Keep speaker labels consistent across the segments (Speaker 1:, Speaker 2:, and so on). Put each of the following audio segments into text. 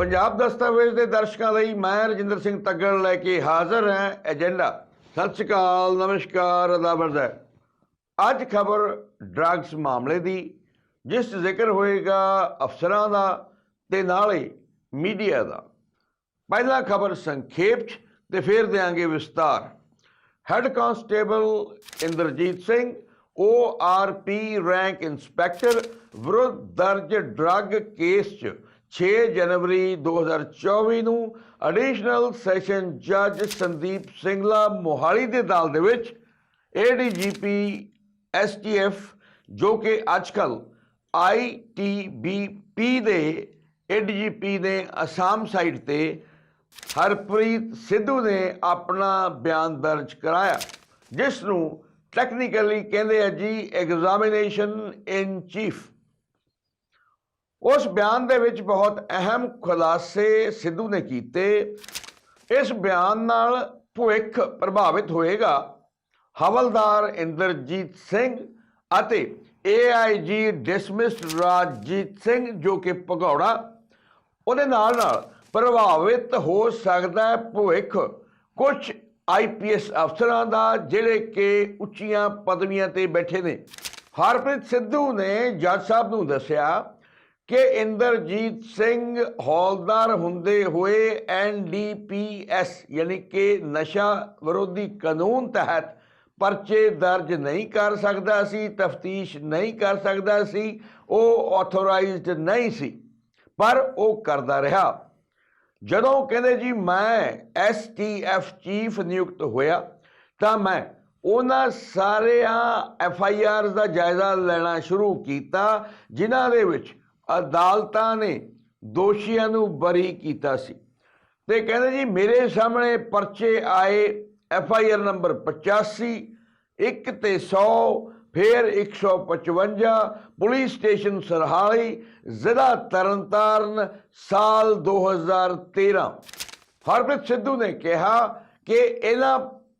Speaker 1: ਪੰਜਾਬ ਦਸਤਾਵੇਜ਼ ਦੇ ਦਰਸ਼ਕਾਂ ਲਈ ਮੈਂ ਰਜਿੰਦਰ ਸਿੰਘ ਤੱਗੜ ਲੈ ਕੇ ਹਾਜ਼ਰ ਹਾਂ। ਏਜੰਡਾ, ਸਤਿ ਸ਼੍ਰੀ ਅਕਾਲ, ਨਮਸਕਾਰ, ਅਦਾਬਰਦ ਹੈ। ਅੱਜ ਖਬਰ ਡਰੱਗਸ ਮਾਮਲੇ ਦੀ, ਜਿਸ 'ਚ ਜ਼ਿਕਰ ਹੋਏਗਾ ਅਫਸਰਾਂ ਦਾ ਤੇ ਨਾਲੇ ਮੀਡੀਆ ਦਾ। ਪਹਿਲਾ ਖਬਰ ਸੰਖੇਪ 'ਚ ਤੇ ਫਿਰ ਦੇਾਂਗੇ ਵਿਸਤਾਰ। Head constable Inderjit Singh ORP rank inspector ਵਿਰੁੱਧ ਦਰਜ ਡਰੱਗ ਕੇਸ 'ਚ 6 ਜਨਵਰੀ 2024 ਨੂੰ ਐਡੀਸ਼ਨਲ ਸੈਸ਼ਨ ਜੱਜ ਸੰਦੀਪ ਸਿੰਘਲਾ ਮੋਹਾਲੀ ਦੇ ਅਦਾਲਤ ਦੇ ਵਿੱਚ ADGP STF ਜੋ ਕਿ ਅੱਜਕੱਲ ITBP ਦੇ ADGP ਨੇ ਅਸਾਮ ਸਾਈਡ ਤੇ ਹਰਪ੍ਰੀਤ ਸਿੱਧੂ ਨੇ ਆਪਣਾ ਬਿਆਨ ਦਰਜ ਕਰਾਇਆ, ਜਿਸ ਨੂੰ ਟੈਕਨੀਕਲੀ ਕਹਿੰਦੇ ਆ ਜੀ ਐਗਜ਼ਾਮੀਨੇਸ਼ਨ ਇਨ ਚੀਫ ਉਸ ਬਿਆਨ ਦੇ ਵਿੱਚ ਬਹੁਤ ਅਹਿਮ ਖੁਲਾਸੇ ਸਿੱਧੂ ਨੇ ਕੀਤੇ। ਇਸ ਬਿਆਨ ਨਾਲ ਭਵਿੱਖ ਪ੍ਰਭਾਵਿਤ ਹੋਏਗਾ। ਹਵਲਦਾਰ ਇੰਦਰਜੀਤ ਸਿੰਘ ਅਤੇ AIG ਡਿਸਮਿਸਡ ਰਾਜਜੀਤ ਸਿੰਘ ਜੋ ਕਿ ਭਗੌੜਾ, ਉਹਦੇ ਨਾਲ ਨਾਲ ਪ੍ਰਭਾਵਿਤ ਹੋ ਸਕਦਾ ਹੈ ਭਵਿੱਖ। ਕੁਝ ਆਈਪੀਐਸ ਅਫਸਰਾਂ ਦਾ ਜਿਹੜੇ ਕਿ ਉੱਚੀਆਂ ਪਦਵੀਆਂ ਤੇ ਬੈਠੇ ਨੇ। ਹਰਪ੍ਰੀਤ ਸਿੱਧੂ ਨੇ ਜੱਜ ਸਾਹਿਬ ਨੂੰ ਦੱਸਿਆ ਕਿ ਇੰਦਰਜੀਤ ਸਿੰਘ ਹੌਲਦਾਰ ਹੁੰਦੇ ਹੋਏ ਐਨਡੀਪੀਐਸ ਯਾਨੀ ਕਿ ਨਸ਼ਾ ਵਿਰੋਧੀ ਕਾਨੂੰਨ ਤਹਿਤ ਪਰਚੇ ਦਰਜ ਨਹੀਂ ਕਰ ਸਕਦਾ ਸੀ, ਤਫਤੀਸ਼ ਨਹੀਂ ਕਰ ਸਕਦਾ ਸੀ, ਉਹ ਆਥੋਰਾਈਜ਼ਡ ਨਹੀਂ ਸੀ, ਪਰ ਉਹ ਕਰਦਾ ਰਿਹਾ। ਜਦੋਂ ਕਹਿੰਦੇ ਜੀ, ਮੈਂ ਐਸਟੀਐਫ ਚੀਫ ਨਿਯੁਕਤ ਹੋਇਆ, ਤਾਂ ਮੈਂ ਉਹਨਾਂ ਸਾਰਿਆਂ ਐਫ ਆਈ ਆਰ ਦਾ ਜਾਇਜ਼ਾ ਲੈਣਾ ਸ਼ੁਰੂ ਕੀਤਾ, ਜਿਨ੍ਹਾਂ ਦੇ ਵਿੱਚ ਅਦਾਲਤਾਂ ਨੇ ਦੋਸ਼ੀਆਂ ਨੂੰ ਬਰੀ ਕੀਤਾ ਸੀ। ਤੇ ਕਹਿੰਦੇ ਜੀ, ਮੇਰੇ ਸਾਹਮਣੇ ਪਰਚੇ ਆਏ ਐਫ ਆਈ ਆਰ ਨੰਬਰ 85 ਇੱਕ ਤੇ 100 ਫਿਰ 155 ਪੁਲਿਸ ਸਟੇਸ਼ਨ ਸਰਹਾਲੀ, ਜ਼ਿਲ੍ਹਾ ਤਰਨਤਾਰਨ, ਸਾਲ 2013 ਹਰਪ੍ਰੀਤ ਸਿੱਧੂ ਨੇ ਕਿਹਾ ਕਿ ਇਹਨਾਂ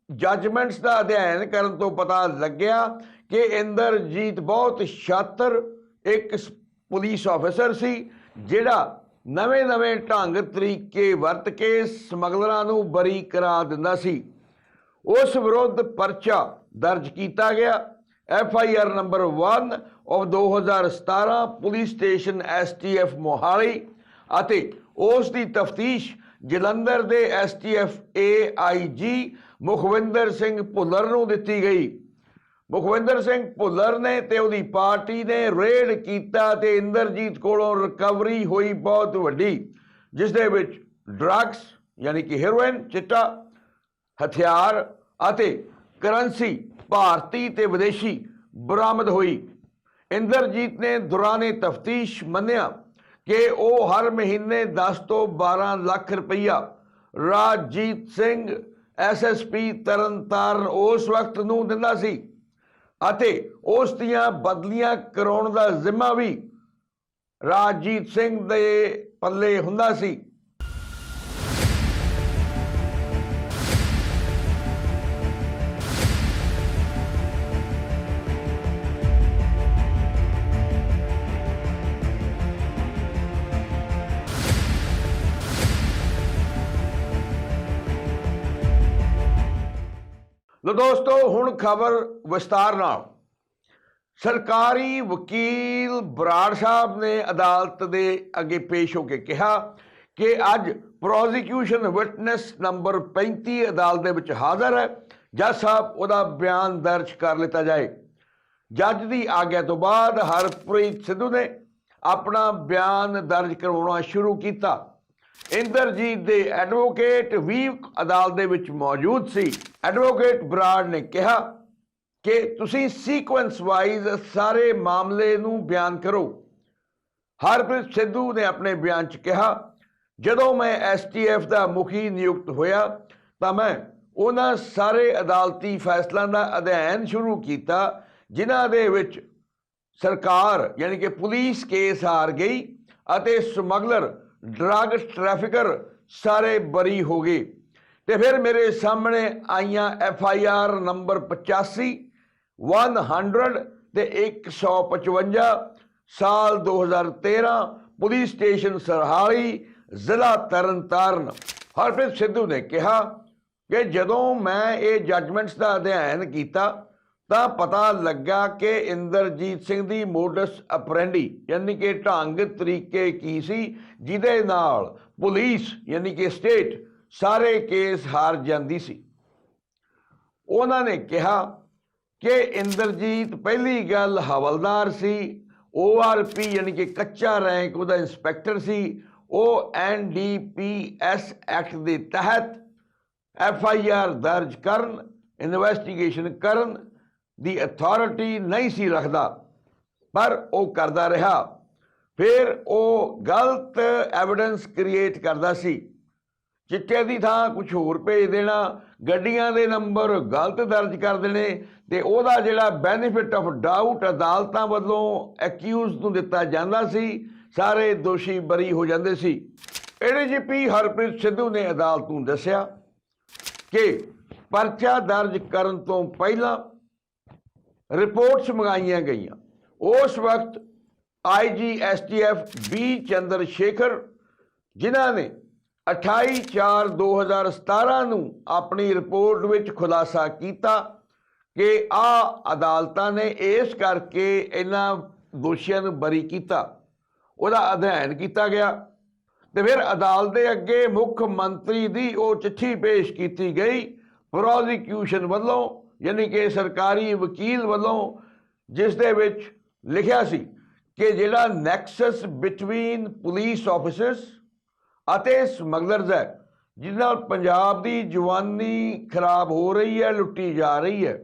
Speaker 1: ਜੱਜਮੈਂਟਸ ਦਾ ਅਧਿਐਨ ਕਰਨ ਤੋਂ ਪਤਾ ਲੱਗਿਆ ਕਿ ਇੰਦਰਜੀਤ ਬਹੁਤ ਸ਼ਾਤਰ ਇੱਕ ਪੁਲਿਸ ਆਫੀਸਰ ਸੀ, ਜਿਹੜਾ ਨਵੇਂ-ਨਵੇਂ ਢੰਗ ਤਰੀਕੇ ਵਰਤ ਕੇ ਸਮਗਲਰਾਂ ਨੂੰ ਬਰੀ ਕਰਾ ਦਿੰਦਾ ਸੀ। ਉਸ ਵਿਰੁੱਧ ਪਰਚਾ ਦਰਜ ਕੀਤਾ ਗਿਆ। F I R number 1 of 2017 police station STF Mohali ਅਤੇ ਉਸ ਦੀ ਤਫਤੀਸ਼ ਜਲੰਧਰ ਦੇ S T F A I G Mukhwinder Singh Bhullar ਨੂੰ ਦਿੱਤੀ ਗਈ। ਮੁਖਵਿੰਦਰ ਸਿੰਘ ਭੁੱਲਰ ਨੇ ਤੇ ਉਹਦੀ ਪਾਰਟੀ ਨੇ ਰੇਡ ਕੀਤਾ ਤੇ ਇੰਦਰਜੀਤ ਕੋਲੋਂ ਰਿਕਵਰੀ ਹੋਈ ਬਹੁਤ ਵੱਡੀ, ਜਿਸ ਦੇ ਵਿੱਚ ਡਰੱਗਸ ਯਾਨੀ ਕਿ ਹੈਰੋਇਨ, ਚਿੱਟਾ, ਹਥਿਆਰ ਅਤੇ ਕਰੰਸੀ ਭਾਰਤੀ ਤੇ ਵਿਦੇਸ਼ੀ ਬਰਾਮਦ ਹੋਈ। ਇੰਦਰਜੀਤ ਨੇ ਦੌਰਾਨੇ ਤਫਤੀਸ਼ ਮੰਨਿਆ ਕਿ ਉਹ ਹਰ ਮਹੀਨੇ 10 ਤੋਂ 12 ਲੱਖ ਰੁਪਈਆ ਰਾਜਜੀਤ ਸਿੰਘ ਐਸਐਸਪੀ ਤਰਨਤਾਰਨ ਉਸ ਵਕਤ ਨੂੰ ਦਿੰਦਾ ਸੀ। ਅਤੇ ਉਸ ਦੀਆਂ ਬਦਲੀਆਂ ਕਰਾਉਣ ਦਾ ਜ਼ਿੰਮਾ ਵੀ ਰਾਜਜੀਤ ਸਿੰਘ ਦੇ ਪੱਲੇ ਹੁੰਦਾ ਸੀ। ਲੋ ਦੋਸਤੋ, ਹੁਣ ਖਬਰ ਵਿਸਤਾਰ ਨਾਲ। ਸਰਕਾਰੀ ਵਕੀਲ ਬਰਾੜ ਸਾਹਿਬ ਨੇ ਅਦਾਲਤ ਦੇ ਅੱਗੇ ਪੇਸ਼ ਹੋ ਕੇ ਕਿਹਾ ਕਿ ਅੱਜ ਪ੍ਰੋਸੀਕਿਊਸ਼ਨ ਵਿਟਨੈਸ ਨੰਬਰ 35 ਅਦਾਲਤ ਦੇ ਵਿੱਚ ਹਾਜ਼ਰ ਹੈ। ਜੱਜ ਸਾਹਿਬ, ਉਹਦਾ ਬਿਆਨ ਦਰਜ ਕਰ ਲਿੱਤਾ ਜਾਏ। ਜੱਜ ਦੀ ਆਗਿਆ ਤੋਂ ਬਾਅਦ ਹਰਪ੍ਰੀਤ ਸਿੱਧੂ ਨੇ ਆਪਣਾ ਬਿਆਨ ਦਰਜ ਕਰਵਾਉਣਾ ਸ਼ੁਰੂ ਕੀਤਾ। ਇੰਦਰਜੀਤ ਦੇ ਐਡਵੋਕੇਟ ਵੀ ਅਦਾਲਤ ਦੇ ਵਿੱਚ ਮੌਜੂਦ ਸੀ। ਐਡਵੋਕੇਟ ਬਰਾੜ ਨੇ ਕਿਹਾ ਕਿ ਤੁਸੀਂ ਸੀਕੁਐਂਸ ਵਾਈਜ਼ ਸਾਰੇ ਮਾਮਲੇ ਨੂੰ ਬਿਆਨ ਕਰੋ। ਹਰਪ੍ਰੀਤ ਸਿੱਧੂ ਨੇ ਆਪਣੇ ਬਿਆਨ 'ਚ ਕਿਹਾ, ਜਦੋਂ ਮੈਂ ਐਸਟੀਐਫ ਦਾ ਮੁਖੀ ਨਿਯੁਕਤ ਹੋਇਆ, ਤਾਂ ਮੈਂ ਉਹਨਾਂ ਸਾਰੇ ਅਦਾਲਤੀ ਫੈਸਲਿਆਂ ਦਾ ਅਧਿਐਨ ਸ਼ੁਰੂ ਕੀਤਾ, ਜਿਨ੍ਹਾਂ ਦੇ ਵਿੱਚ ਸਰਕਾਰ, ਯਾਨੀ ਕਿ ਪੁਲਿਸ ਕੇਸ ਹਾਰ ਗਈ ਅਤੇ ਸਮਗਲਰ ਡਰੱਗ ਟ੍ਰੈਫਿਕਰ ਸਾਰੇ ਬਰੀ ਹੋ ਗਏ। ਤੇ ਫਿਰ ਮੇਰੇ ਸਾਹਮਣੇ ਆਈਆਂ ਐਫ ਆਈ ਆਰ ਨੰਬਰ 85 100 ਤੇ 155 ਸਾਲ 2013 ਪੁਲਿਸ ਸਟੇਸ਼ਨ ਸਰਹਾਲੀ, ਜ਼ਿਲ੍ਹਾ ਤਰਨਤਾਰਨ। ਹਰਪ੍ਰੀਤ ਸਿੱਧੂ ਨੇ ਕਿਹਾ ਕਿ ਜਦੋਂ ਮੈਂ ਇਹ ਜੱਜਮੈਂਟਸ ਦਾ ਅਧਿਐਨ ਕੀਤਾ, ਤਾਂ ਪਤਾ ਲੱਗਾ ਕਿ ਇੰਦਰਜੀਤ ਸਿੰਘ ਦੀ ਮੋਡਸ ਅਪਰੈਂਡੀ, ਯਾਨੀ ਕਿ ਢੰਗ ਤਰੀਕੇ ਕੀ ਸੀ ਜਿਹਦੇ ਨਾਲ ਪੁਲਿਸ, ਯਾਨੀ ਕਿ ਸਟੇਟ ਸਾਰੇ ਕੇਸ ਹਾਰ ਜਾਂਦੀ ਸੀ। ਉਹਨਾਂ ਨੇ ਕਿਹਾ ਕਿ ਇੰਦਰਜੀਤ ਪਹਿਲੀ ਗੱਲ ਹਵਲਦਾਰ ਸੀ ਓਆਰਪੀ ਯਾਨੀ ਕਿ ਕੱਚਾ ਰੈਂਕ ਉਹਦਾ ਇੰਸਪੈਕਟਰ ਸੀ, ਉਹ ਐਨਡੀਪੀਐਸ ਐਕਟ ਦੇ ਤਹਿਤ ਐਫ ਆਈ ਆਰ ਦਰਜ ਕਰਨ ਇਨਵੈਸਟੀਗੇਸ਼ਨ ਕਰਨ ਦੀ ਅਥਾਰਟੀ ਨਹੀਂ ਸੀ ਰੱਖਦਾ, ਪਰ ਉਹ ਕਰਦਾ ਰਿਹਾ। ਫਿਰ ਉਹ ਗਲਤ ਐਵੀਡੈਂਸ ਕ੍ਰੀਏਟ ਕਰਦਾ ਸੀ। ਚਿੱਟੇ ਦੀ ਥਾਂ ਕੁਝ ਹੋਰ ਭੇਜ ਦੇਣਾ, ਗੱਡੀਆਂ ਦੇ ਨੰਬਰ ਗਲਤ ਦਰਜ ਕਰ ਦੇਣੇ ਤੇ ਉਹਦਾ ਜਿਹੜਾ ਬੈਨੀਫਿਟ ਆਫ ਡਾਊਟ ਅਦਾਲਤਾਂ ਵੱਲੋਂ ਐਕਿਊਜ਼ ਨੂੰ ਦਿੱਤਾ ਜਾਂਦਾ ਸੀ, ਸਾਰੇ ਦੋਸ਼ੀ ਬਰੀ ਹੋ ਜਾਂਦੇ ਸੀ। ਏਡੀਜੀਪੀ ਹਰਪ੍ਰੀਤ ਸਿੱਧੂ ਨੇ ਅਦਾਲਤ ਨੂੰ ਦੱਸਿਆ ਕਿ ਪਰਚਾ ਦਰਜ ਕਰਨ ਤੋਂ ਪਹਿਲਾਂ ਰਿਪੋਰਟਸ ਮੰਗਾਈਆਂ ਗਈਆਂ। ਉਸ ਵਕਤ IG STF B Chandra Shekhar, ਜਿਨ੍ਹਾਂ ਨੇ 28/4/2017 ਨੂੰ ਆਪਣੀ ਰਿਪੋਰਟ ਵਿੱਚ ਖੁਲਾਸਾ ਕੀਤਾ ਕਿ ਆ ਅਦਾਲਤਾਂ ਨੇ ਇਸ ਕਰਕੇ ਇਹਨਾਂ ਦੋਸ਼ੀਆਂ ਨੂੰ ਬਰੀ ਕੀਤਾ। ਉਹਦਾ ਅਧਿਐਨ ਕੀਤਾ ਗਿਆ ਤੇ ਫਿਰ ਅਦਾਲਤ ਦੇ ਅੱਗੇ ਮੁੱਖ ਮੰਤਰੀ ਦੀ ਉਹ ਚਿੱਠੀ ਪੇਸ਼ ਕੀਤੀ ਗਈ ਪ੍ਰੋਸੀਕਿਊਸ਼ਨ ਵੱਲੋਂ, ਯਾਨੀ ਕਿ ਸਰਕਾਰੀ ਵਕੀਲ ਵੱਲੋਂ, ਜਿਸ ਦੇ ਵਿੱਚ ਲਿਖਿਆ ਸੀ ਕਿ ਜਿਹੜਾ ਨੈਕਸਸ ਬਿਟਵੀਨ ਪੁਲਿਸ ਆਫੀਸਰਸ ਅਤੇ ਸਮਗਲਰਸ ਹੈ ਜਿਸ ਨਾਲ ਪੰਜਾਬ ਦੀ ਜਵਾਨੀ ਖਰਾਬ ਹੋ ਰਹੀ ਹੈ, ਲੁੱਟੀ ਜਾ ਰਹੀ ਹੈ,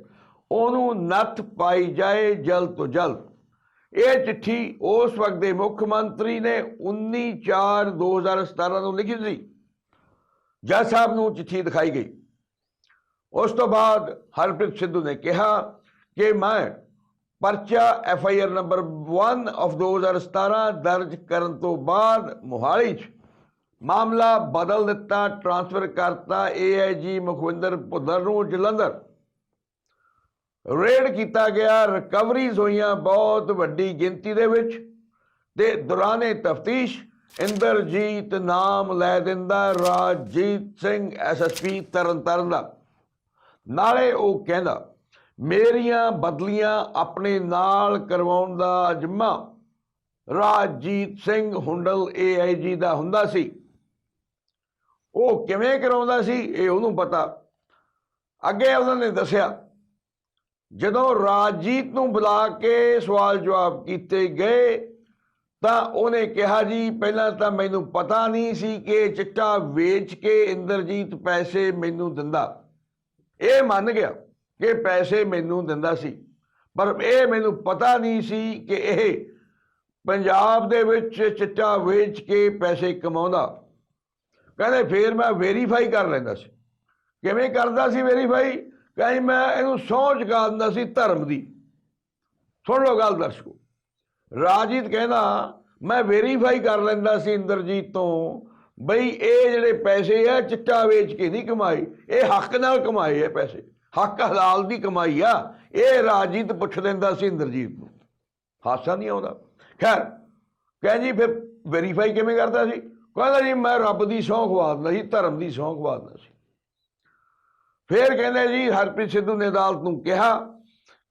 Speaker 1: ਉਹਨੂੰ ਨੱਥ ਪਾਈ ਜਾਏ ਜਲਦ ਤੋਂ ਜਲਦ। ਇਹ ਚਿੱਠੀ ਉਸ ਵਕਤ ਦੇ ਮੁੱਖ ਮੰਤਰੀ ਨੇ 19/4/2017 ਨੂੰ ਲਿਖੀ ਸੀ। ਜੱਜ ਸਾਹਿਬ ਨੂੰ ਚਿੱਠੀ ਦਿਖਾਈ ਗਈ। ਉਸ ਤੋਂ ਬਾਅਦ ਹਰਪ੍ਰੀਤ ਸਿੱਧੂ ਨੇ ਕਿਹਾ ਕਿ ਮੈਂ ਪਰਚਾ F I R number 1 of 2017 ਦਰਜ ਕਰਨ ਤੋਂ ਬਾਅਦ ਮੋਹਾਲੀ 'ਚ ਮਾਮਲਾ ਬਦਲ ਦਿੱਤਾ, ਟ੍ਰਾਂਸਫਰ ਕਰਤਾ ਏਆਈਜੀ ਮੁਖਵਿੰਦਰ ਭੁੱਲਰ ਨੂੰ ਜਲੰਧਰ। ਰੇਡ ਕੀਤਾ ਗਿਆ, ਰਿਕਵਰੀਜ਼ ਹੋਈਆਂ ਬਹੁਤ ਵੱਡੀ ਗਿਣਤੀ ਦੇ ਵਿੱਚ। ਤੇ ਦੌਰਾਨੇ ਤਫਤੀਸ਼, ਇੰਦਰਜੀਤ ਨਾਮ ਲੈ ਦਿੰਦਾ ਰਾਜਜੀਤ ਸਿੰਘ ਐਸਐਸਪੀ ਤਰਨਤਾਰਨ ਦਾ। ਨਾਲੇ ਉਹ ਕਹਿੰਦਾ ਮੇਰੀਆਂ ਬਦਲੀਆਂ ਆਪਣੇ ਨਾਲ ਕਰਵਾਉਣ ਦਾ ਜਿੰਮਾ ਰਾਜਜੀਤ ਸਿੰਘ ਹੁੰਡਲ ਏਆਈਜੀ ਦਾ ਹੁੰਦਾ ਸੀ। ਉਹ ਕਿਵੇਂ ਕਰਾਉਂਦਾ ਸੀ ਇਹ ਉਹਨੂੰ ਪਤਾ। ਅੱਗੇ ਉਹਨਾਂ ਨੇ ਦੱਸਿਆ, ਜਦੋਂ ਰਾਜਜੀਤ ਨੂੰ ਬੁਲਾ ਕੇ ਸਵਾਲ ਜਵਾਬ ਕੀਤੇ ਗਏ, ਤਾਂ ਉਹਨੇ ਕਿਹਾ, ਜੀ, ਪਹਿਲਾਂ ਤਾਂ ਮੈਨੂੰ ਪਤਾ ਨਹੀਂ ਸੀ ਕਿ ਚਿੱਟਾ ਵੇਚ ਕੇ ਇੰਦਰਜੀਤ ਪੈਸੇ ਮੈਨੂੰ ਦਿੰਦਾ। ਇਹ ਮੰਨ ਗਿਆ। ਕਿ ਪੈਸੇ ਮੈਨੂੰ ਦਿੰਦਾ ਸੀ। ਪਰ ਇਹ ਮੈਨੂੰ ਪਤਾ ਨਹੀਂ ਸੀ ਕਿ ਇਹ ਪੰਜਾਬ ਦੇ ਵਿੱਚ ਚਿੱਟਾ ਵੇਚ ਕੇ ਪੈਸੇ ਕਮਾਉਂਦਾ। ਕਹਿੰਦੇ ਫੇਰ ਮੈਂ ਵੈਰੀਫਾਈ ਕਰ ਲੈਂਦਾ ਸੀ। ਕਿਵੇਂ ਕਰਦਾ ਸੀ ਵੈਰੀਫਾਈ ਕਹਿੰਦੇ ਮੈਂ ਇਹਨੂੰ ਸਹੁੰ ਚੁਕਾ ਦਿੰਦਾ ਸੀ ਧਰਮ ਦੀ। ਸੁਣ ਲਓ ਗੱਲ ਦਰਸ਼ਕੋ, ਰਾਜੀਤ ਕਹਿੰਦਾ, ਮੈਂ ਵੈਰੀਫਾਈ ਕਰ ਲੈਂਦਾ ਸੀ ਇੰਦਰਜੀਤ ਤੋਂ ਬਈ ਇਹ ਜਿਹੜੇ ਪੈਸੇ ਆ, ਚਿੱਟਾ ਵੇਚ ਕੇ ਨਹੀਂ ਕਮਾਏ, ਇਹ ਹੱਕ ਨਾਲ ਕਮਾਏ ਆ ਪੈਸੇ। ਹੱਕ ਹਲਾਲ ਦੀ ਕਮਾਈ ਆ, ਇਹ ਰਾਜੀਤ ਪੁੱਛ ਲੈਂਦਾ ਸੀ ਇੰਦਰਜੀਤ ਨੂੰ। ਹਾਸਾ ਨਹੀਂ ਆਉਂਦਾ। ਖੈਰ, ਕਹਿ ਜੀ, ਫਿਰ ਵੈਰੀਫਾਈ ਕਿਵੇਂ ਕਰਦਾ ਸੀ? ਕਹਿੰਦਾ ਜੀ, ਮੈਂ ਰੱਬ ਦੀ ਸਹੁੰ ਖਵਾ ਦਿੰਦਾ ਸੀ, ਧਰਮ ਦੀ ਸਹੁੰ ਖਵਾ ਦਿੰਦਾ ਸੀ। ਫਿਰ ਕਹਿੰਦੇ ਜੀ, ਹਰਪ੍ਰੀਤ ਸਿੱਧੂ ਨੇ ਅਦਾਲਤ ਨੂੰ ਕਿਹਾ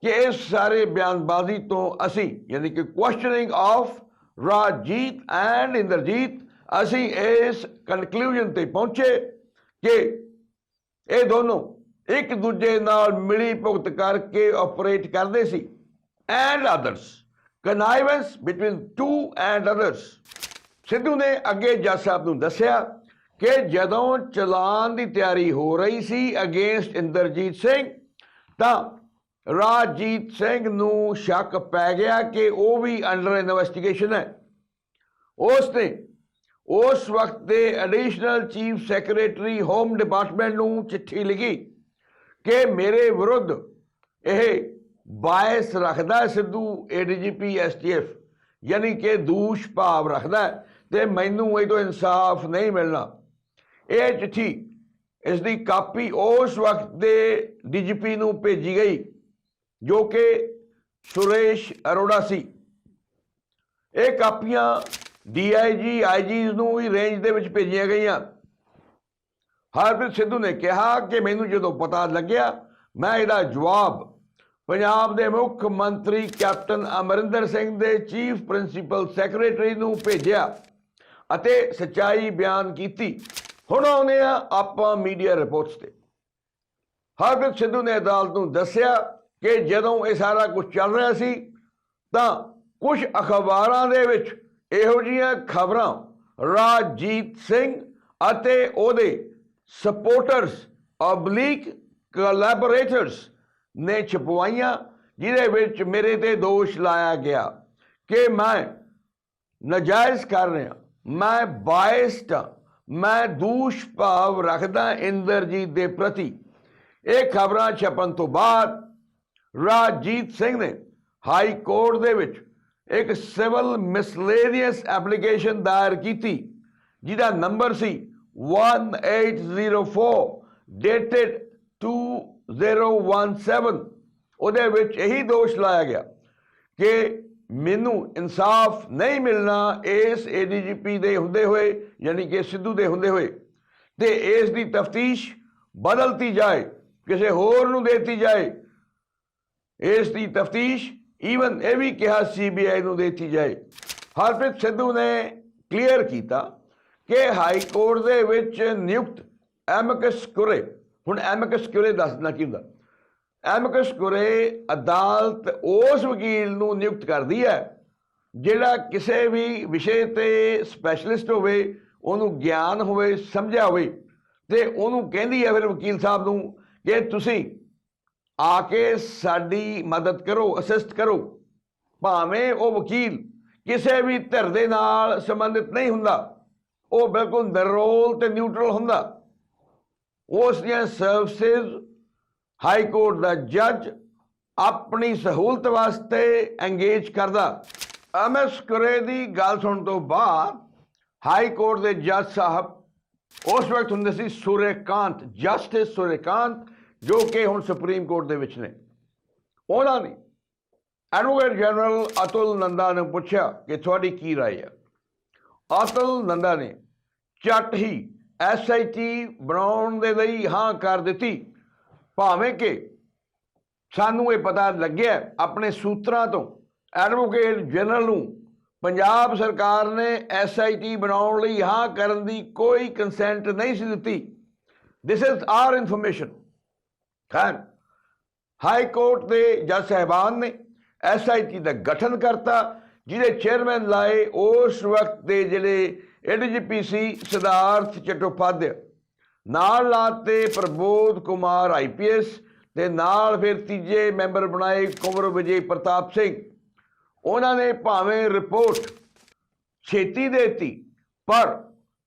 Speaker 1: ਕਿ ਇਸ ਸਾਰੇ ਬਿਆਨਬਾਜ਼ੀ ਤੋਂ ਅਸੀਂ, ਯਾਨੀ ਕਿ questioning of Rajit and Inderjit, ਅਸੀਂ ਇਸ ਕਨਕਲੂਜਨ ਤੇ ਪਹੁੰਚੇ ਕਿ ਇਹ ਦੋਨੋਂ ਇੱਕ ਦੂਜੇ ਨਾਲ ਮਿਲੀ ਭੁਗਤ ਕਰਕੇ ਆਪਰੇਟ ਕਰਦੇ ਸੀ। And others connivance between two and others Sidhu ਨੇ ਅੱਗੇ ਜੱਜ ਸਾਹਿਬ ਨੂੰ ਦੱਸਿਆ ਕਿ ਜਦੋਂ ਚਲਾਨ ਦੀ ਤਿਆਰੀ ਹੋ ਰਹੀ ਸੀ ਅਗੇਂਸਟ ਇੰਦਰਜੀਤ ਸਿੰਘ, ਤਾਂ ਰਾਜਜੀਤ ਸਿੰਘ ਨੂੰ ਸ਼ੱਕ ਪੈ ਗਿਆ ਕਿ ਉਹ ਵੀ ਅੰਡਰ ਇਨਵੈਸਟੀਗੇਸ਼ਨ ਹੈ। ਉਸ ਨੇ ਉਸ ਵਕਤ ਦੇ additional chief secretary home department ਨੂੰ ਚਿੱਠੀ ਲਿਖੀ। ਕਿ ਮੇਰੇ ਵਿਰੁੱਧ ਇਹ ਬਾਇਸ ਰੱਖਦਾ ਹੈ ਸਿੱਧੂ ਏਡੀਜੀਪੀ ਐਸਟੀਐਫ ਯਾਨੀ ਕਿ ਦੂਸ਼ ਭਾਵ ਰੱਖਦਾ ਹੈ ਤੇ ਮੈਨੂੰ ਇਹ ਤੋਂ ਇਨਸਾਫ ਨਹੀਂ ਮਿਲਣਾ। ਇਹ ਚਿੱਠੀ, ਇਸ ਦੀ ਕਾਪੀ ਉਸ ਵਕਤ ਦੇ ਡੀਜੀਪੀ ਨੂੰ ਭੇਜੀ ਗਈ, ਜੋ ਕਿ ਸੁਰੇਸ਼ ਅਰੋੜਾ ਸੀ। ਇਹ ਕਾਪੀਆਂ ਡੀਆਈਜੀ ਆਈਜੀਸ ਨੂੰ ਵੀ ਰੇਂਜ ਦੇ ਵਿੱਚ ਭੇਜੀਆਂ ਗਈਆਂ। ਹਰਪ੍ਰੀਤ ਸਿੱਧੂ ਨੇ ਕਿਹਾ ਕਿ ਮੈਨੂੰ ਜਦੋਂ ਪਤਾ ਲੱਗਿਆ, ਮੈਂ ਇਹਦਾ ਜਵਾਬ ਪੰਜਾਬ ਦੇ ਮੁੱਖ ਮੰਤਰੀ ਕੈਪਟਨ ਅਮਰਿੰਦਰ ਸਿੰਘ ਦੇ ਚੀਫ ਪ੍ਰਿੰਸੀਪਲ ਸੈਕਟਰੀ ਨੂੰ ਭੇਜਿਆ ਅਤੇ ਸੱਚਾਈ ਬਿਆਨ ਕੀਤੀ। ਹੁਣ ਆਉਂਦੇ ਆ ਆਪਾਂ ਮੀਡੀਆ ਰਿਪੋਰਟਸ ਤੇ। ਹਰਪ੍ਰੀਤ ਸਿੱਧੂ ਨੇ ਅਦਾਲਤ ਨੂੰ ਦੱਸਿਆ ਕਿ ਜਦੋਂ ਇਹ ਸਾਰਾ ਕੁਝ ਚੱਲ ਰਿਹਾ ਸੀ, ਤਾਂ ਕੁਝ ਅਖਬਾਰਾਂ ਦੇ ਵਿੱਚ ਇਹੋ ਜਿਹੀਆਂ ਖਬਰਾਂ ਰਾਜੀਤ ਸਿੰਘ ਅਤੇ ਉਹਦੇ ਸਪੋਰਟਰਸ ਅਬਲੀਕ ਕੋਲੈਬੋਰੇਟਰਸ ਨੇ ਛਪਵਾਈਆਂ, ਜਿਹਦੇ ਵਿੱਚ ਮੇਰੇ ਤੇ ਦੋਸ਼ ਲਾਇਆ ਗਿਆ ਕਿ ਮੈਂ ਨਜਾਇਜ਼ ਕਰ ਰਿਹਾ, ਮੈਂ ਬਾਇਸਡ ਹਾਂ, ਮੈਂ ਦੂਸ਼ ਭਾਵ ਰੱਖਦਾ ਇੰਦਰਜੀਤ ਦੇ ਪ੍ਰਤੀ। ਇਹ ਖਬਰਾਂ ਛਪਣ ਤੋਂ ਬਾਅਦ ਰਾਜੀਤ ਸਿੰਘ ਨੇ ਹਾਈ ਕੋਰਟ ਦੇ ਵਿੱਚ ਇੱਕ ਸਿਵਲ ਮਿਸਲੇਨੀਅਸ ਐਪਲੀਕੇਸ਼ਨ ਦਾਇਰ ਕੀਤੀ, ਜਿਹਦਾ ਨੰਬਰ ਸੀ 1804 ਡੇਟਡ 2017 ਉਹਦੇ ਵਿੱਚ ਇਹੀ ਦੋਸ਼ ਲਾਇਆ ਗਿਆ ਕਿ ਮੈਨੂੰ ਇਨਸਾਫ ਨਹੀਂ ਮਿਲਣਾ ਇਸ ਏਡੀਜੀਪੀ ਦੇ ਹੁੰਦੇ ਹੋਏ, ਯਾਨੀ ਕਿ ਸਿੱਧੂ ਦੇ ਹੁੰਦੇ ਹੋਏ, ਤੇ ਇਸ ਦੀ ਤਫਤੀਸ਼ ਬਦਲਤੀ ਜਾਏ, ਕਿਸੇ ਹੋਰ ਨੂੰ ਦੇਤੀ ਜਾਏ। ਇਸ ਦੀ ਤਫਤੀਸ਼ ਈਵਨ ਇਹ ਵੀ ਕਿਹਾ ਸੀਬੀਆਈ ਨੂੰ ਦੇਤੀ ਜਾਏ। ਹਰਪ੍ਰੀਤ ਸਿੱਧੂ ਨੇ ਕਲੀਅਰ ਕੀਤਾ ਕਿ ਹਾਈ ਕੋਰਟ ਦੇ ਵਿੱਚ ਨਿਯੁਕਤ ਐਮਕਸ਼ ਕੁਰੇ, ਹੁਣ ਐਮਿਕਸ ਕੁਰੇ ਦੱਸਣਾ ਕੀ ਹੁੰਦਾ? ਐਮਕਸ਼ ਕੁਰੇ ਅਦਾਲਤ ਉਸ ਵਕੀਲ ਨੂੰ ਨਿਯੁਕਤ ਕਰਦੀ ਹੈ, ਜਿਹੜਾ ਕਿਸੇ ਵੀ ਵਿਸ਼ੇ ਤੇ ਸਪੈਸ਼ਲਿਸਟ ਹੋਵੇ, ਉਹਨੂੰ ਗਿਆਨ ਹੋਵੇ, ਸਮਝਿਆ ਹੋਵੇ, ਤੇ ਉਹਨੂੰ ਕਹਿੰਦੀ ਹੈ ਫਿਰ ਵਕੀਲ ਸਾਹਿਬ ਨੂੰ ਕਿ ਤੁਸੀਂ ਆ ਕੇ ਸਾਡੀ ਮਦਦ ਕਰੋ, ਅਸਿਸਟ ਕਰੋ। ਭਾਵੇਂ ਉਹ ਵਕੀਲ ਕਿਸੇ ਵੀ ਧਿਰ ਦੇ ਨਾਲ ਸੰਬੰਧਿਤ ਨਹੀਂ ਹੁੰਦਾ ਉਹ ਬਿਲਕੁਲ ਨਿਰੋਲ ਤੇ ਨਿਊਟਰਲ ਹੁੰਦਾ ਉਸ ਦੀਆਂ ਸਰਵਿਸਿਜ਼ ਹਾਈ ਕੋਰਟ ਦਾ ਜੱਜ ਆਪਣੀ ਸਹੂਲਤ ਵਾਸਤੇ ਐਂਗੇਜ ਕਰਦਾ ਐਮਐਸ ਕੁਰੇ ਦੀ ਗੱਲ ਸੁਣਨ ਤੋਂ ਬਾਅਦ ਹਾਈ ਕੋਰਟ ਦੇ ਜੱਜ ਸਾਹਿਬ ਉਸ ਵਕਤ ਹੁੰਦੇ ਸੀ ਸੂਰੇਕਾਂਤ ਜਸਟਿਸ ਸੂਰੇਕਾਂਤ ਜੋ ਕਿ ਹੁਣ ਸੁਪਰੀਮ ਕੋਰਟ ਦੇ ਵਿੱਚ ਨੇ ਉਹਨਾਂ ਨੇ ਐਡਵੋਕੇਟ ਜਨਰਲ ਅਤੁਲ ਨੰਦਾ ਨੇ ਪੁੱਛਿਆ ਕਿ ਤੁਹਾਡੀ ਕੀ رائے ਹੈ ਅਤੁਲ ਨੰਦਾ ਨੇ ਝੱਟ ਹੀ ਐਸਆਈਟੀ ਬਣਾਉਣ ਦੇ ਲਈ ਹਾਂ ਕਰ ਦਿੱਤੀ। ਭਾਵੇਂ ਕਿ ਸਾਨੂੰ ਇਹ ਪਤਾ ਲੱਗਿਆ ਆਪਣੇ ਸੂਤਰਾਂ ਤੋਂ ਐਡਵੋਕੇਟ ਜਨਰਲ ਨੂੰ ਪੰਜਾਬ ਸਰਕਾਰ ਨੇ ਐਸਆਈਟੀ ਬਣਾਉਣ ਲਈ ਹਾਂ ਕਰਨ ਦੀ ਕੋਈ ਕੰਸੈਂਟ ਨਹੀਂ ਸੀ ਦਿੱਤੀ। ਥਿਸ ਇਜ਼ ਆਰ ਇਨਫੋਰਮੇਸ਼ਨ ਖਾਨ ਹਾਈ ਕੋਰਟ ਦੇ ਜੱਜ ਸਾਹਿਬਾਨ ਨੇ ਐਸਆਈਟੀ ਦਾ ਗਠਨ ਕਰਤਾ। ਜਿਹਦੇ ਚੇਅਰਮੈਨ ਲਾਏ ਉਸ ਵਕਤ ਦੇ ਜਿਹੜੇ ਏਡੀਜੀਪੀ ਸੀ ਸਿਧਾਰਥ ਚਟੋਪਾਧਿਆ ਨਾਲ ਲਾਤੇ ਪ੍ਰਬੋਧ ਕੁਮਾਰ ਆਈਪੀਐਸ ਤੇ ਨਾਲ ਫਿਰ ਤੀਜੇ ਮੈਂਬਰ ਬਣਾਏ ਕੁੰਵਰ ਵਿਜੇ ਪ੍ਰਤਾਪ ਸਿੰਘ। ਉਹਨਾਂ ਨੇ ਭਾਵੇਂ ਰਿਪੋਰਟ ਛੇਤੀ ਦੇਤੀ, ਪਰ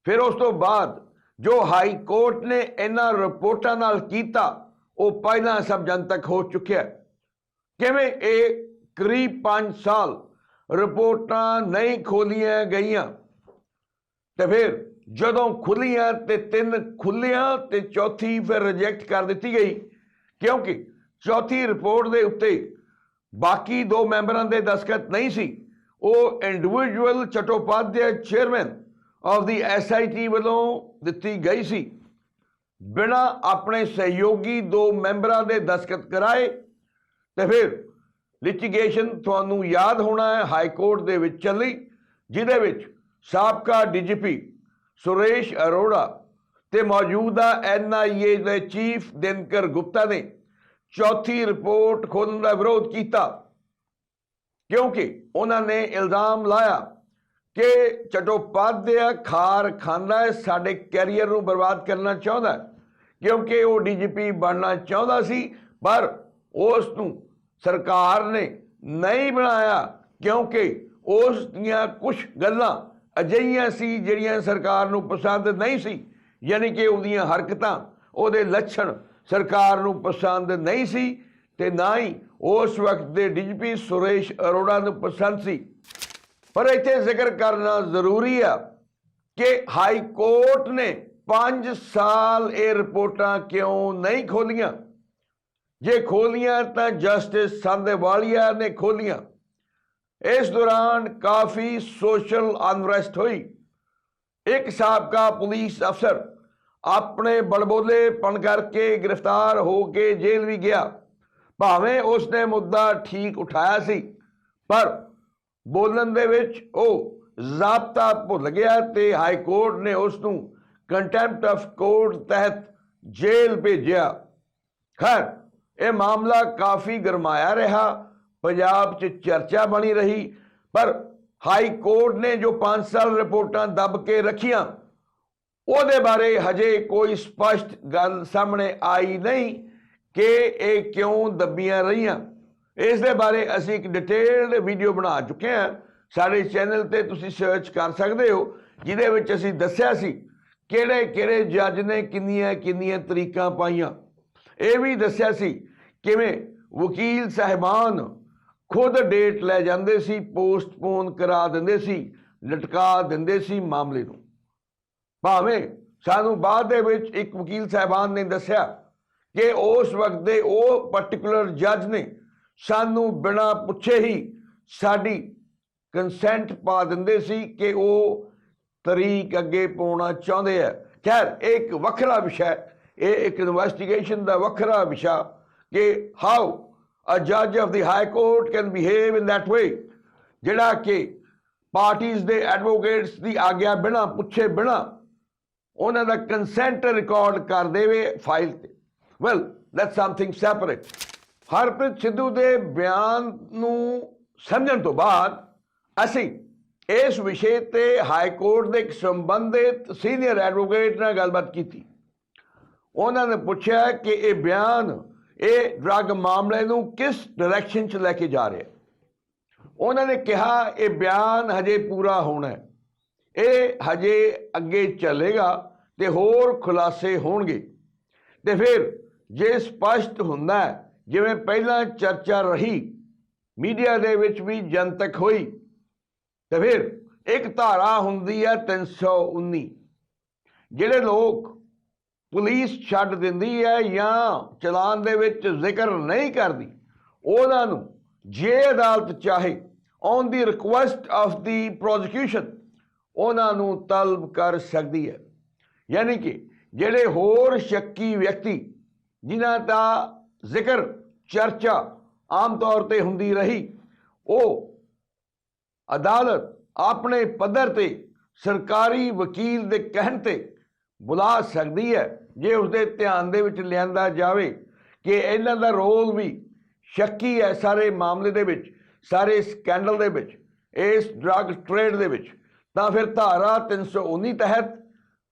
Speaker 1: ਫਿਰ ਉਸ ਤੋਂ ਬਾਅਦ ਜੋ ਹਾਈ ਕੋਰਟ ਨੇ ਇਹਨਾਂ ਰਿਪੋਰਟਾਂ ਨਾਲ ਕੀਤਾ, ਉਹ ਪਹਿਲਾਂ ਸਭ ਜਨਤਕ ਹੋ ਚੁੱਕਿਆ। ਕਿਵੇਂ ਇਹ ਕਰੀਬ 5 ਸਾਲ ਰਿਪੋਰਟਾਂ ਨਹੀਂ ਖੋਲੀਆਂ ਗਈਆਂ। ਤੇ ਫਿਰ ਜਦੋਂ ਖੁੱਲੀਆਂ ਤੇ ਤਿੰਨ ਖੁੱਲੀਆਂ ਤੇ ਚੌਥੀ ਫਿਰ ਰਿਜੈਕਟ ਕਰ ਦਿੱਤੀ ਗਈ। ਕਿਉਂਕਿ ਚੌਥੀ ਰਿਪੋਰਟ ਦੇ ਉੱਤੇ ਬਾਕੀ ਦੋ ਮੈਂਬਰਾਂ ਦੇ ਦਸਖਤ ਨਹੀਂ ਸੀ। ਉਹ individual Chattopadhyay chairman of the SIT ਵੱਲੋਂ ਦਿੱਤੀ ਗਈ ਸੀ। ਬਿਨਾ ਆਪਣੇ ਸਹਿਯੋਗੀ ਦੋ ਮੈਂਬਰਾਂ ਦੇ ਦਸਖਤ ਕਰਾਏ ਤੇ ਫਿਰ ਲਿਟੀਗੇਸ਼ਨ ਤੁਹਾਨੂੰ ਯਾਦ ਹੋਣਾ ਹੈ ਹਾਈ ਕੋਰਟ ਦੇ ਵਿੱਚ ਚੱਲੀ, ਜਿਹਦੇ ਵਿੱਚ ਸਾਬਕਾ ਡੀਜੀਪੀ ਸੁਰੇਸ਼ ਅਰੋੜਾ ਤੇ ਮੌਜੂਦਾ ਐਨਆਈਏ ਦੇ ਚੀਫ ਦਿਨਕਰ ਗੁਪਤਾ ਨੇ ਚੌਥੀ ਰਿਪੋਰਟ ਖੋਲ੍ਹਣ ਦਾ ਵਿਰੋਧ ਕੀਤਾ। ਕਿਉਂਕਿ ਉਹਨਾਂ ਨੇ ਇਲਜ਼ਾਮ ਲਾਇਆ ਕਿ ਚਟੋਪਾਧਿਆ ਖਾਰ ਖਾਂਦਾ ਹੈ, ਸਾਡੇ ਕੈਰੀਅਰ ਨੂੰ ਬਰਬਾਦ ਕਰਨਾ ਚਾਹੁੰਦਾ ਕਿਉਂਕਿ ਉਹ ਡੀਜੀਪੀ ਬਣਨਾ ਚਾਹੁੰਦਾ ਸੀ, ਪਰ ਉਸ ਨੂੰ ਸਰਕਾਰ ਨੇ ਨਹੀਂ ਬਣਾਇਆ ਕਿਉਂਕਿ ਉਸ ਦੀਆਂ ਕੁਝ ਗੱਲਾਂ ਅਜਿਹੀਆਂ ਸੀ ਜਿਹੜੀਆਂ ਸਰਕਾਰ ਨੂੰ ਪਸੰਦ ਨਹੀਂ ਸੀ। ਯਾਨੀ ਕਿ ਉਹਦੀਆਂ ਹਰਕਤਾਂ, ਉਹਦੇ ਲੱਛਣ ਸਰਕਾਰ ਨੂੰ ਪਸੰਦ ਨਹੀਂ ਸੀ ਤੇ ਨਾ ਹੀ ਉਸ ਵਕਤ ਦੇ ਡੀਜੀਪੀ ਸੁਰੇਸ਼ ਅਰੋੜਾ ਨੂੰ ਪਸੰਦ ਸੀ। ਪਰ ਇੱਥੇ ਜ਼ਿਕਰ ਕਰਨਾ ਜ਼ਰੂਰੀ ਆ ਕਿ ਹਾਈ ਕੋਰਟ ਨੇ 5 ਸਾਲ ਇਹ ਰਿਪੋਰਟਾਂ ਕਿਉਂ ਨਹੀਂ ਖੋਲੀਆਂ ਜੇ ਖੋਲੀਆਂ ਤਾਂ ਜਸਟਿਸ ਸੰਦੇਵਾਲੀਆ ਨੇ ਖੋਲੀਆਂ। ਇਸ ਦੌਰਾਨ ਕਾਫੀ ਸੋਸ਼ਲ ਅਨਰੈਸਟ ਹੋਈ। ਇੱਕ ਸਾਬਕਾ ਪੁਲਿਸ ਅਫਸਰ ਆਪਣੇ ਬੜਬੋਲੇਪਣ ਕਰਕੇ ਗ੍ਰਿਫਤਾਰ ਹੋ ਕੇ ਜੇਲ੍ਹ ਵੀ ਗਿਆ। ਭਾਵੇਂ ਉਸਨੇ ਮੁੱਦਾ ਠੀਕ ਉਠਾਇਆ ਸੀ, ਪਰ ਬੋਲਣ ਦੇ ਵਿੱਚ ਉਹ ਜ਼ਾਬਤਾ ਭੁੱਲ ਗਿਆ ਤੇ ਹਾਈ ਕੋਰਟ ਨੇ ਉਸ ਨੂੰ ਕੰਟੈਂਪਟ ਆਫ ਕੋਰਟ ਤਹਿਤ ਜੇਲ੍ਹ ਭੇਜਿਆ। ਖੈਰ ਇਹ ਮਾਮਲਾ ਕਾਫੀ ਗਰਮਾਇਆ ਰਿਹਾ, ਪੰਜਾਬ 'ਚ ਚਰਚਾ ਬਣੀ ਰਹੀ, ਪਰ ਹਾਈ ਕੋਰਟ ਨੇ ਜੋ 5 ਸਾਲ ਰਿਪੋਰਟਾਂ ਦੱਬ ਕੇ ਰੱਖੀਆਂ, ਉਹਦੇ ਬਾਰੇ ਹਜੇ ਕੋਈ ਸਪਸ਼ਟ ਗੱਲ ਸਾਹਮਣੇ ਆਈ ਨਹੀਂ ਕਿ ਇਹ ਕਿਉਂ ਦੱਬੀਆਂ ਰਹੀਆਂ। ਇਸ ਦੇ ਬਾਰੇ ਅਸੀਂ ਇੱਕ ਡਿਟੇਲਡ ਵੀਡੀਓ ਬਣਾ ਚੁੱਕੇ ਹਾਂ। ਸਾਡੇ ਚੈਨਲ ਤੇ ਤੁਸੀਂ ਸਰਚ ਕਰ ਸਕਦੇ ਹੋ, ਜਿਹਦੇ ਵਿੱਚ ਅਸੀਂ ਦੱਸਿਆ ਸੀ ਕਿਹੜੇ ਕਿਹੜੇ ਜੱਜ ਨੇ ਕਿੰਨੀਆਂ ਕਿੰਨੀਆਂ ਤਰੀਕਾਂ ਪਾਈਆਂ। ਇਹ ਵੀ ਦੱਸਿਆ ਸੀ ਕਿਵੇਂ? ਵਕੀਲ ਸਹਿਬਾਨ ਖੁਦ ਡੇਟ ਲੈ ਜਾਂਦੇ ਸੀ, ਪੋਸਟਪੋਨ ਕਰਾ ਦਿੰਦੇ ਸੀ, ਲਟਕਾ ਦਿੰਦੇ ਸੀ ਮਾਮਲੇ ਨੂੰ। ਭਾਵੇਂ ਸਾਨੂੰ ਬਾਅਦ ਦੇ ਵਿੱਚ ਇੱਕ ਵਕੀਲ ਸਾਹਿਬਾਨ ਨੇ ਦੱਸਿਆ ਕਿ ਉਸ ਵਕਤ ਦੇ ਉਹ ਪਾਰਟਿਕੂਲਰ ਜੱਜ ਨੇ ਸਾਨੂੰ ਬਿਨਾਂ ਪੁੱਛੇ ਹੀ ਸਾਡੀ ਕੰਸੈਂਟ ਪਾ ਦਿੰਦੇ ਸੀ ਕਿ ਉਹ ਤਰੀਕ ਅੱਗੇ ਪਾਉਣਾ ਚਾਹੁੰਦੇ ਆ। ਖੈਰ, ਇਹ ਇੱਕ ਵੱਖਰਾ ਵਿਸ਼ਾ ਇਹ ਇੱਕ ਇਨਵੈਸਟੀਗੇਸ਼ਨ ਦਾ ਵੱਖਰਾ ਵਿਸ਼ਾ ਕਿ ਹਾਊ ਅ ਜੱਜ of the high court can behave in that way, ਜਿਹੜਾ ਕਿ ਪਾਰਟੀਆਂ ਦੇ ਐਡਵੋਕੇਟਸ ਦੀ ਆਗਿਆ ਬਿਨਾ, ਪੁੱਛੇ ਬਿਨਾ ਉਹਨਾਂ ਦਾ ਕੰਸੈਂਟ ਰਿਕਾਰਡ ਕਰ ਦੇਵੇ ਫਾਈਲ ਤੇ। Well that's something separate Harpreet Sidhu ਦੇ ਬਿਆਨ ਨੂੰ ਸਮਝਣ ਤੋਂ ਬਾਅਦ ਅਸੀਂ ਇਸ ਵਿਸ਼ੇ ਤੇ ਹਾਈ ਕੋਰਟ ਦੇ ਇੱਕ ਸੰਬੰਧਿਤ ਸੀਨੀਅਰ ਐਡਵੋਕੇਟ ਨਾਲ ਗੱਲਬਾਤ ਕੀਤੀ। ਉਹਨਾਂ ਨੇ ਪੁੱਛਿਆ ਕਿ ਇਹ ਬਿਆਨ ਇਹ ਡਰੱਗ ਮਾਮਲੇ ਨੂੰ ਕਿਸ ਡਾਇਰੈਕਸ਼ਨ 'ਚ ਲੈ ਕੇ ਜਾ ਰਿਹਾ ਉਹਨਾਂ ਨੇ ਕਿਹਾ, ਇਹ ਬਿਆਨ ਹਜੇ ਪੂਰਾ ਹੋਣਾ ਹੈ। ਇਹ ਹਜੇ ਅੱਗੇ ਚੱਲੇਗਾ ਤੇ ਹੋਰ ਖੁਲਾਸੇ ਹੋਣਗੇ। ਤੇ ਫਿਰ ਜੇ ਸਪਸ਼ਟ ਹੁੰਦਾ ਜਿਵੇਂ ਪਹਿਲਾਂ ਚਰਚਾ ਰਹੀ, ਮੀਡੀਆ ਦੇ ਵਿੱਚ ਵੀ ਜਨਤਕ ਹੋਈ, ਤੇ ਫਿਰ ਇੱਕ ਧਾਰਾ ਹੁੰਦੀ ਹੈ 319 ਜਿਹੜੇ ਲੋਕ ਪੁਲਿਸ ਛੱਡ ਦਿੰਦੀ ਹੈ ਜਾਂ ਚਲਾਨ ਦੇ ਵਿੱਚ ਜ਼ਿਕਰ ਨਹੀਂ ਕਰਦੀ ਉਹਨਾਂ ਨੂੰ ਜੇ ਅਦਾਲਤ ਚਾਹੇ on the request of the prosecution ਉਹਨਾਂ ਨੂੰ ਤਲਬ ਕਰ ਸਕਦੀ ਹੈ। ਯਾਨੀ ਕਿ ਜਿਹੜੇ ਹੋਰ ਸ਼ੱਕੀ ਵਿਅਕਤੀ, ਜਿਨ੍ਹਾਂ ਦਾ ਜ਼ਿਕਰ, ਚਰਚਾ ਆਮ ਤੌਰ ਤੇ ਹੁੰਦੀ ਰਹੀ, ਉਹ ਅਦਾਲਤ ਆਪਣੇ ਪੱਧਰ ਤੇ ਸਰਕਾਰੀ ਵਕੀਲ ਦੇ ਕਹਿਣ ਤੇ ਬੁਲਾ ਸਕਦੀ ਹੈ ਜੇ ਉਸਦੇ ਧਿਆਨ ਦੇ ਵਿੱਚ ਲਿਆਂਦਾ ਜਾਵੇ ਕਿ ਇਹਨਾਂ ਦਾ ਰੋਲ ਵੀ ਸ਼ੱਕੀ ਹੈ ਸਾਰੇ ਮਾਮਲੇ ਦੇ ਵਿੱਚ, ਸਾਰੇ ਸਕੈਂਡਲ ਦੇ ਵਿੱਚ, ਇਸ ਡਰੱਗ ਟ੍ਰੇਡ ਦੇ ਵਿੱਚ, ਤਾਂ ਫਿਰ ਧਾਰਾ 319 ਤਹਿਤ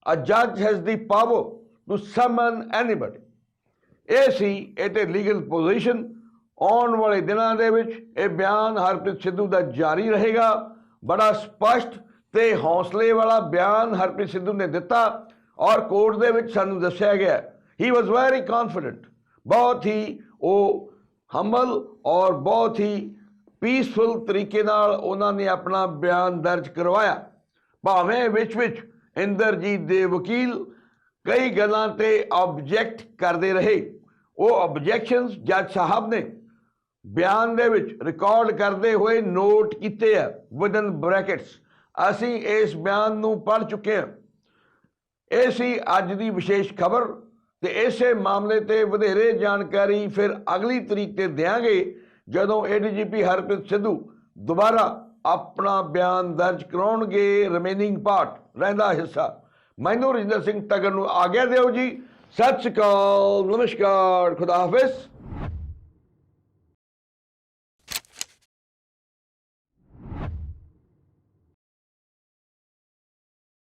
Speaker 1: ਅ ਜੱਜ has the power to summon anybody ਇਹ ਸੀ ਇਹਦੇ ਲੀਗਲ ਪੋਜੀਸ਼ਨ ਆਉਣ ਵਾਲੇ ਦਿਨਾਂ ਦੇ ਵਿੱਚ ਇਹ ਬਿਆਨ ਹਰਪ੍ਰੀਤ ਸਿੱਧੂ ਦਾ ਜਾਰੀ ਰਹੇਗਾ। ਬੜਾ ਸਪਸ਼ਟ ਤੇ ਹੌਸਲੇ ਵਾਲਾ ਬਿਆਨ ਹਰਪ੍ਰੀਤ ਸਿੱਧੂ ਨੇ ਦਿੱਤਾ। ਔਰ ਕੋਰਟ ਦੇ ਵਿੱਚ ਸਾਨੂੰ ਦੱਸਿਆ ਗਿਆ ਹੀ ਵਾਸ ਵੈਰੀ ਕੌਨਫੀਡੈਂਟ ਬਹੁਤ ਹੀ ਉਹ ਹੰਬਲ ਔਰ ਬਹੁਤ ਹੀ ਪੀਸਫੁਲ ਤਰੀਕੇ ਨਾਲ ਉਹਨਾਂ ਨੇ ਆਪਣਾ ਬਿਆਨ ਦਰਜ ਕਰਵਾਇਆ। ਭਾਵੇਂ ਵਿੱਚ ਵਿੱਚ ਇੰਦਰਜੀਤ ਦੇ ਵਕੀਲ ਕਈ ਗੱਲਾਂ ਤੇ ਆਬਜੈਕਟ ਕਰਦੇ ਰਹੇ, ਉਹ ਆਬਜੈਕਸ਼ਨਸ ਜੱਜ ਸਾਹਿਬ ਨੇ ਬਿਆਨ ਦੇ ਵਿੱਚ ਰਿਕਾਰਡ ਕਰਦੇ ਹੋਏ ਨੋਟ ਕੀਤੇ ਆ ਵਿਦਨ ਬ੍ਰੈਕਟਸ ਅਸੀਂ ਇਸ ਬਿਆਨ ਨੂੰ ਪੜ੍ਹ ਚੁੱਕੇ ਹਾਂ। ਇਹ ਸੀ ਅੱਜ ਦੀ ਵਿਸ਼ੇਸ਼ ਖਬਰ ਤੇ ਇਸੇ ਮਾਮਲੇ ਤੇ ਵਧੇਰੇ ਜਾਣਕਾਰੀ ਫਿਰ ਅਗਲੀ ਤਰੀਕ ਤੇ ਦੇਵਾਂਗੇ ਜਦੋਂ ਏਡੀਜੀਪੀ ਹਰਪ੍ਰੀਤ ਸਿੱਧੂ ਦੁਬਾਰਾ ਆਪਣਾ ਬਿਆਨ ਦਰਜ ਕਰਾਉਣਗੇ ਰਿਮੇਨਿੰਗ ਪਾਰਟ ਰਹਿੰਦਾ ਹਿੱਸਾ। ਮੈਨੂੰ ਰਜਿੰਦਰ ਸਿੰਘ ਤਗਰ ਨੂੰ ਆਗਿਆ ਦਿਓ ਜੀ। ਸਤਿ ਸ਼੍ਰੀ ਅਕਾਲ, ਨਮਸਕਾਰ, ਖੁਦਾ ਹਾਫਿਜ਼।